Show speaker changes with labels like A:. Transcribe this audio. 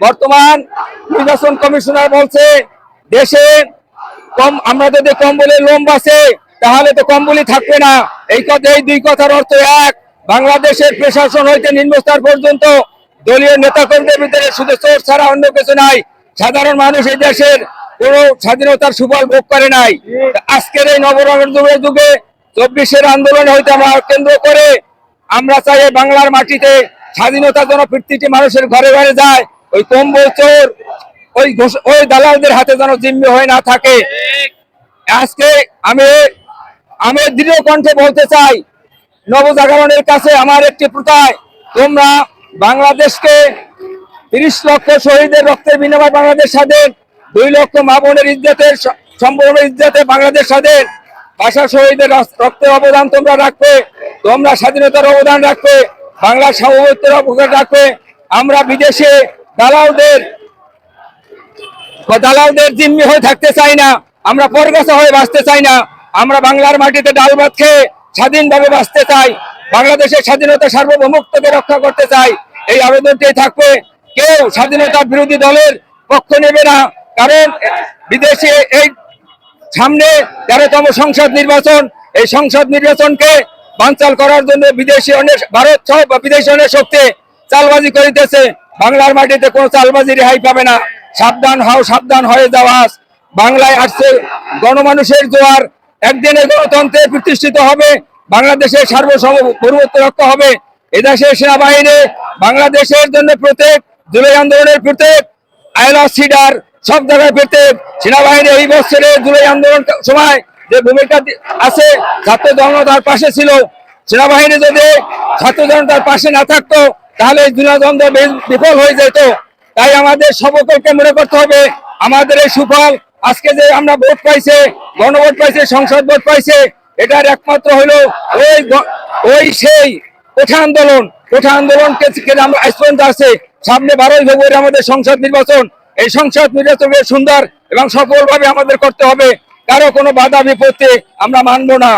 A: বর্তমান নির্বাচন কমিশনার বলছে, দেশে কম, আমরা যদি কম্বলের লোম বাসে, তাহলে তো কম্বলই থাকবে না। এই কথা, এই দুই কথার অর্থ এক, বাংলাদেশের প্রশাসন হইতে নিম্নস্তর পর্যন্ত দলীয় নেতাকর্মীদের ভিতরে শুধু চোর ছাড়া অন্য কিছু নাই। সাধারণ মানুষ এই দেশের কোন স্বাধীনতার সুফল ভোগ করে নাই। আজকের এই নবরঙের যুগে যুগে চব্বিশের আন্দোলন হইতে আমরা কেন্দ্র করে আমরা চাই বাংলার মাটিতে স্বাধীনতা যেন প্রত্যেকটি মানুষের ঘরে ঘরে যায়। ওই কম্বল চোর, ওই ওই দালালদের হাতে যেন জিম্মি হয়ে না থাকে। আজকে আমি আমি দৃঢ় কণ্ঠে বলতে চাই, নবজাগরণের কাছে আমার একটি প্রতায়, তোমরা বাংলাদেশকে তিরিশ লক্ষ শহীদের রক্তের বিনিময় বাংলাদেশ স্বাধীন, দুই লক্ষ মা বোনের ইজ্জতের সম্পূর্ণ ইজ্জতে বাংলাদেশ স্বাধীন ভাষা শহীদের রক্তের অবদান তোমরা রাখবে, তোমরা স্বাধীনতার অবদান রাখবে, বাংলার সার্বভৌমত্বের অবদান রাখবে, আমরা বিদেশে দালালদের দালালদের জিম্মি হয়ে থাকতে চাই না। আমরা পরগাছা হয়ে বাঁচতে চাই না। আমরা বাংলার মাটিতে ডাল ভাত খেয়ে স্বাধীনভাবে বাঁচতে চাই। বাংলাদেশের স্বাধীনতা সার্বভৌমত্বকে রক্ষা করতে চাই। এই আবেদনটাই থাকবে। কেউ স্বাধীনতা বিরোধী দলের পক্ষ নেবে না। কারণ বিদেশে এই সামনে তেরোতম সংসদ নির্বাচন, এই সংসদ নির্বাচনকে বানচাল করার জন্য বিদেশি অনেক ভারত সহ বিদেশি অনেক শক্তি চালবাজি করিতেছে। বাংলার মাটিতে কোনো চালবাজি রেহাই পাবে না। সাবধান হও, সাবধান হয়ে যাওয়া বাংলায় আসছে গণমানুষের জোয়ার। একদিনে গণতন্ত্রে প্রতিষ্ঠিত হবে। বাংলাদেশের সার্বভৌমত্ব রক্ষা হবে। এদেশের সেনাবাহিনী, বাংলাদেশের জন্য প্রত্যেক জুলাই আন্দোলনের প্রত্যেক আয়লা সিডার, সব জায়গায় প্রত্যেক সেনাবাহিনী এই বছরে জুলাই আন্দোলন সময় যে ভূমিকা আছে, ছাত্র জনতার পাশে ছিল। সেনাবাহিনী যদি ছাত্র জনতার পাশে না থাকতো তাহলে এই জুলাই বিফল হয়ে যেত। তাই আমাদের সকলকে মনে করতে হবে, আমাদের এই সুফল আজকে যে আমরা ভোট পাইছে, গণভোট পাইছে, সংসদ ভোট পাইছে, এটার একমাত্র হলো ওই ওই সেই কোঠা আন্দোলন। কোঠা আন্দোলনকে আমরা আজ পর্যন্ত আছে, সামনে বারোই ফেব্রুয়ারি আমাদের সংসদ নির্বাচন। এই সংসদ নির্বাচনকে সুন্দর এবং সফলভাবে আমাদের করতে হবে। কারও কোনো বাধা বিপত্তি আমরা মানবো না।